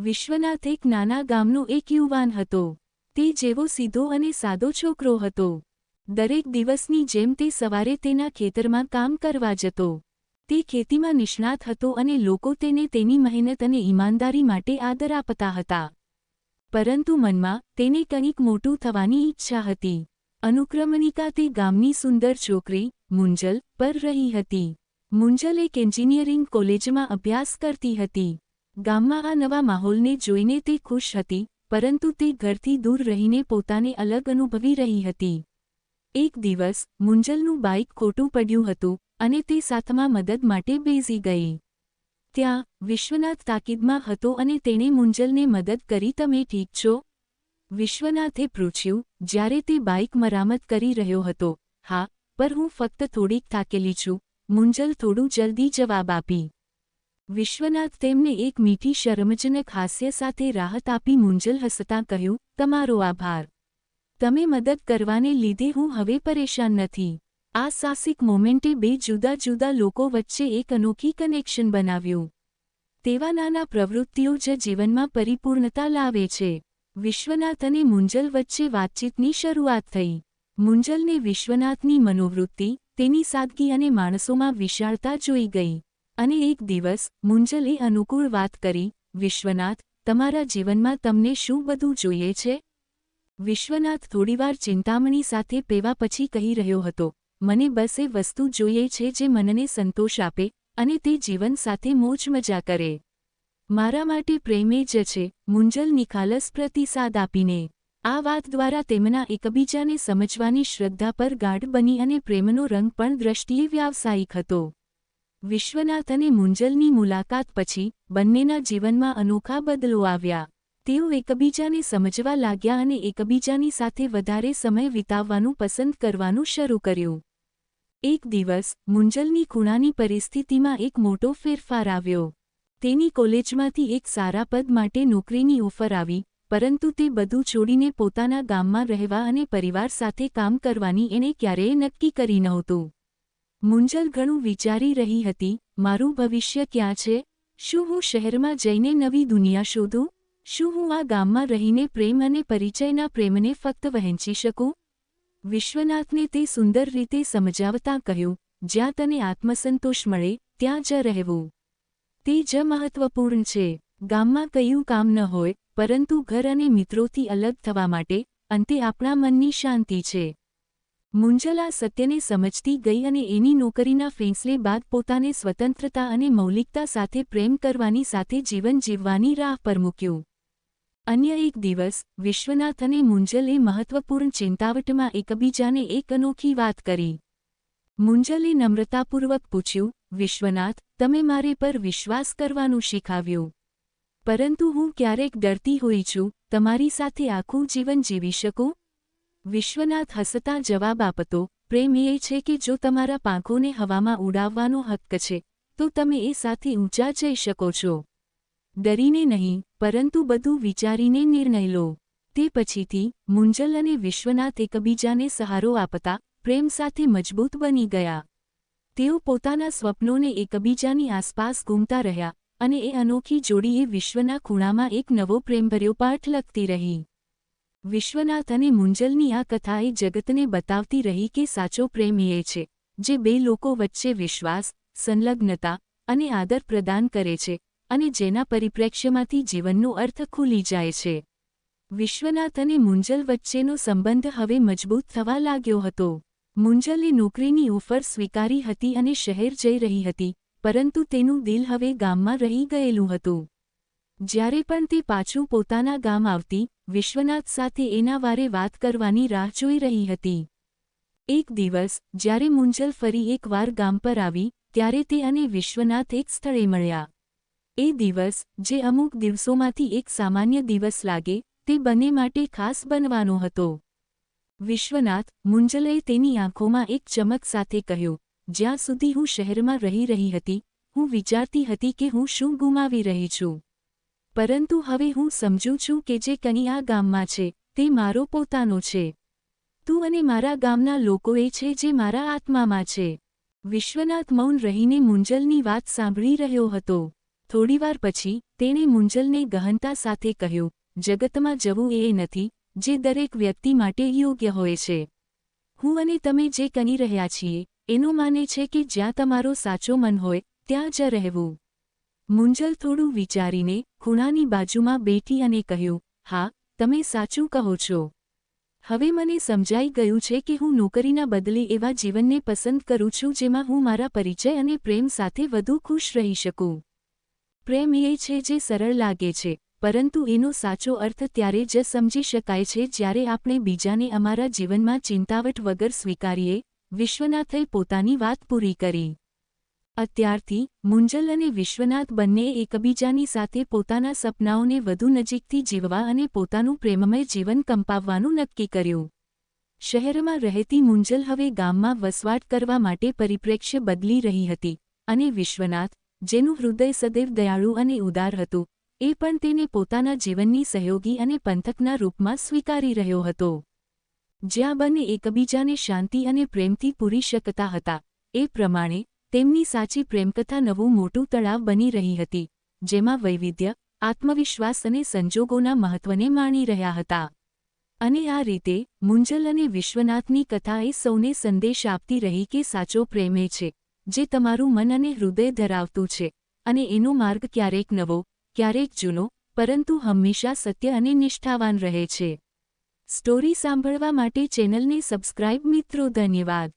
વિશ્વનાથ એક નાના ગામનો એક યુવાન હતો. તે જેવો સીધો અને સાદો છોકરો હતો. દરેક દિવસની જેમ તે સવારે તેના ખેતરમાં કામ કરવા જતો. તે ખેતીમાં નિષ્ણાત હતો અને લોકો તેને તેની મહેનત અને ઈમાનદારી માટે આદર આપતા હતા. પરંતુ મનમાં તેને કંઈક મોટું થવાની ઈચ્છા હતી. અનુક્રમણિકા તે ગામની સુંદર છોકરી, મુંજલ, પર રહી હતી. મુંજલ એક એન્જિનિયરિંગ કોલેજમાં અભ્યાસ કરતી હતી. ગામમાં આ નવા માહોલને જોઈને તે ખુશ હતી, પરંતુ તે ઘરથી દૂર રહીને પોતાને અલગ અનુભવી રહી હતી. એક દિવસ, મુંજલનું બાઇક ખોટું પડ્યું હતું અને તે સાથમાં મદદ માટે બેસી ગઈ. ત્યાં, વિશ્વનાથ તાકીદમાં હતો અને તેણે મુંજલને મદદ કરી, તમે ઠીક છો? વિશ્વનાથે પૂછ્યું, જ્યારે તે બાઇક મરામત કરી રહ્યો હતો, હા, પર હું ફક્ત થોડીક થાકેલી છું. મુંજલ થોડું જલ્દી જવાબ આપી. વિશ્વનાથ તેમને એક મીઠી શરમજનક હાસ્ય સાથે રાહત આપી મુંજલ હસતાં કહ્યું, તમારો આભાર. તમે મદદ કરવાને લીધે હું હવે પરેશાન નથી. આ સાહસિક મોમેન્ટે બે જુદા જુદા લોકો વચ્ચે એક અનોખી કનેક્શન બનાવ્યું. તેવા નાના પ્રવૃત્તિઓ જ જીવનમાં પરિપૂર્ણતા લાવે છે. વિશ્વનાથ અને મુંજલ વચ્ચે વાતચીતની શરૂઆત થઈ. મુંજલને વિશ્વનાથની મનોવૃત્તિ, તેની સાદગી અને માણસોમાં વિશાળતા જોઈ ગઈ. અને એક દિવસ, મુંજલે અનુકૂળ વાત કરી, વિશ્વનાથ, તમારા જીવનમાં તમને શું બધું જોઈએ છે? વિશ્વનાથ થોડીવાર ચિંતામણી સાથે પેવા પછી કહી રહ્યો હતો, મને બસ એ વસ્તુ જોઈએ છે જે મનને સંતોષ આપે અને તે જીવન સાથે મોજ મજા કરે. મારા માટે પ્રેમે જ છે. મુંજલ નિખાલસ પ્રતિસાદ આપીને, આ વાત દ્વારા તેમના એકબીજાને સમજવાની શ્રદ્ધા પર ગાઢ બની અને પ્રેમનો રંગ પણ દ્રષ્ટિએ વ્યાવસાયિક હતો. વિશ્વનાથ અને મુંજલની મુલાકાત પછી બંનેના જીવનમાં અનોખા બદલો આવ્યા. તેઓ એકબીજાને સમજવા લાગ્યા અને એકબીજાની સાથે વધારે સમય વિતાવવાનું પસંદ કરવાનું શરૂ કર્યું. એક દિવસ, મુંજલની ખૂણાની પરિસ્થિતિમાં એક મોટો ફેરફાર આવ્યો. તેની કોલેજમાંથી એક સારા પદ માટે નોકરીની ઓફર આવી, પરંતુ તે બધું છોડીને પોતાના ગામમાં રહેવા અને પરિવાર સાથે કામ કરવાની એણે ક્યારેય નક્કી કરી નહોતું. મુંજલ ઘણું વિચારી રહી હતી, મારું ભવિષ્ય ક્યાં છે? શું હું શહેરમાં જઈને નવી દુનિયા શોધું? શું હું આ ગામમાં રહીને પ્રેમ અને પરિચયના પ્રેમને ફક્ત વહેંચી શકું? વિશ્વનાથને તે સુંદર રીતે સમજાવતા કહ્યું, જ્યાં તને આત્મસંતોષ મળે, ત્યાં જ રહેવું. તે જ મહત્વપૂર્ણ છે. ગામમાં કયું કામ ન હોય, પરંતુ ઘર અને મિત્રોથી અલગ થવા માટે અંતે આપણા મનની શાંતિ છે. મુંજલા સત્યને સમજતી ગઈ અને એની નોકરીના ફેંસલે બાદ પોતાને સ્વતંત્રતા અને મૌલિકતા સાથે પ્રેમ કરવાની સાથે જીવન જીવવાની રાહ પર મૂક્યું. અન્ય એક દિવસ, વિશ્વનાથ અને મુંજલે મહત્વપૂર્ણ ચિંતાવટમાં એકબીજાને એક અનોખી વાત કરી. મુંજલે નમ્રતાપૂર્વક પૂછ્યું, વિશ્વનાથ, તમે મારે પર વિશ્વાસ કરવાનું શીખાવ્યું. પરંતુ હું ક્યારેક ડરતી હોઈ છું, તમારી સાથે આખું જીવન જીવી શકું? વિશ્વનાથ હસતા જવાબ આપતો, પ્રેમ એ છે કે જો તમારા પાંખોને હવામાં ઉડાવવાનો હક્ક છે, તો તમે એ સાથે ઊંચા જઈ શકો છો. ડરીને નહીં, પરંતુ બધું વિચારીને નિર્ણય લો. તે પછીથી મુંજલ અને વિશ્વનાથ એકબીજાને સહારો આપતા પ્રેમ સાથે મજબૂત બની ગયા. તેઓ પોતાના સ્વપ્નોને એકબીજાની આસપાસ ઘૂમતા રહ્યા અને એ અનોખી જોડીએ વિશ્વના ખૂણામાં એક નવો પ્રેમભર્યો પાઠ લખતી રહી. વિશ્વનાથ અને મુંજલની આ કથા એ જગતને બતાવતી રહી કે સાચો પ્રેમ એ છે, જે બે લોકો વચ્ચે વિશ્વાસ, સંલગ્નતા અને આદર પ્રદાન કરે છે અને જેના પરિપ્રેક્ષ્યમાંથી જીવનનો અર્થ ખુલી જાય છે. વિશ્વનાથ અને મુંજલ વચ્ચેનો સંબંધ હવે મજબૂત થવા લાગ્યો હતો. મુંજલે નોકરીની ઓફર સ્વીકારી હતી અને શહેર જઈ રહી હતી, પરંતુ તેનું દિલ હવે ગામમાં રહી ગયેલું હતું. જ્યારે પણ તે પાછું પોતાના ગામ આવતી, વિશ્વનાથ સાથે એના વારે વાત કરવાની રાહ જોઈ રહી હતી. એક દિવસ, જ્યારે મુંજલ ફરી એકવાર ગામ પર આવી, ત્યારે તે અને વિશ્વનાથ એક સ્થળે મળ્યા. એ દિવસ, જે અમુક દિવસોમાંથી એક સામાન્ય દિવસ લાગે, તે બંને માટે ખાસ બનવાનો હતો. વિશ્વનાથ, મુંજલે તેની આંખોમાં એક ચમક સાથે કહ્યું, જ્યાં સુધી હું શહેરમાં રહી રહી હતી, હું વિચારતી હતી કે હું શું ગુમાવી રહી છું. પરંતુ હવે હું સમજું છું કે જે કનિયા ગામમાં છે, તે મારો પોતાનો છે. તું અને મારા ગામના લોકો એ છે જે મારા આત્મામાં છે. વિશ્વનાથ મૌન રહીને મુંજલની વાત સાંભળી રહ્યો હતો. થોડીવાર પછી તેણે મુંજલને ગહનતા સાથે કહ્યું, જગતમાં જવું એ નથી, જે દરેક વ્યક્તિ માટે યોગ્ય હોય છે. હું અને તમે જે કરી રહ્યા છીએ, એનું માને છે કે જ્યાં તમારો સાચો મન હોય, ત્યાં જ રહેવું. મુંજલ થોડું વિચારીને ખૂણાની બાજુમાં બેઠી અને કહ્યું, હા, તમે સાચું કહો છો. હવે મને સમજાઈ ગયું છે કે હું નોકરીના બદલે એવા જીવનને પસંદ કરું છું જેમાં હું મારા પરિચય અને પ્રેમ સાથે વધુ ખુશ રહી શકું. પ્રેમ એ છે જે સરળ લાગે છે, પરંતુ એનો સાચો અર્થ ત્યારે જ સમજી શકાય છે જ્યારે આપણે બીજાને અમારા જીવનમાં ચિંતાવટ વગર સ્વીકારીએ, વિશ્વનાથે પોતાની વાત પૂરી કરી. અત્યારથી, મુંજલ અને વિશ્વનાથ બંને એકબીજાની સાથે પોતાના સપનાઓને વધુ નજીકથી જીવવા અને પોતાનું પ્રેમમય જીવન કંપાવવાનું નક્કી કર્યું. શહેરમાં રહેતી મુંજલ હવે ગામમાં વસવાટ કરવા માટે પરિપ્રેક્ષ્ય બદલી રહી હતી અને વિશ્વનાથ, જેનું હૃદય સદૈવ દયાળુ અને ઉદાર હતું, એ પણ તેને પોતાના જીવનની સહયોગી અને પંથકના રૂપમાં સ્વીકારી રહ્યો હતો. જ્યાં બંને એકબીજાને શાંતિ અને પ્રેમથી પૂરી શકતા હતા, એ પ્રમાણે તેમની સાચી પ્રેમકથા નવું મોટું તળાવ બની રહી હતી, જેમાં વૈવિધ્ય, આત્મવિશ્વાસ અને સંજોગોના મહત્વને માણી રહ્યા હતા. અને આ રીતે, મુંજલ અને વિશ્વનાથની કથા એ સૌને સંદેશ આપતી રહી કે સાચો પ્રેમ છે, જે તમારું મન અને હૃદય ધરાવતું છે, અને એનો માર્ગ ક્યારેક નવો, ક્યારેક જૂનો, પરંતુ હંમેશા સત્ય અને નિષ્ઠાવાન રહે છે. સ્ટોરી સાંભળવા માટે ચેનલને સબસ્ક્રાઇબ મિત્રો, ધન્યવાદ.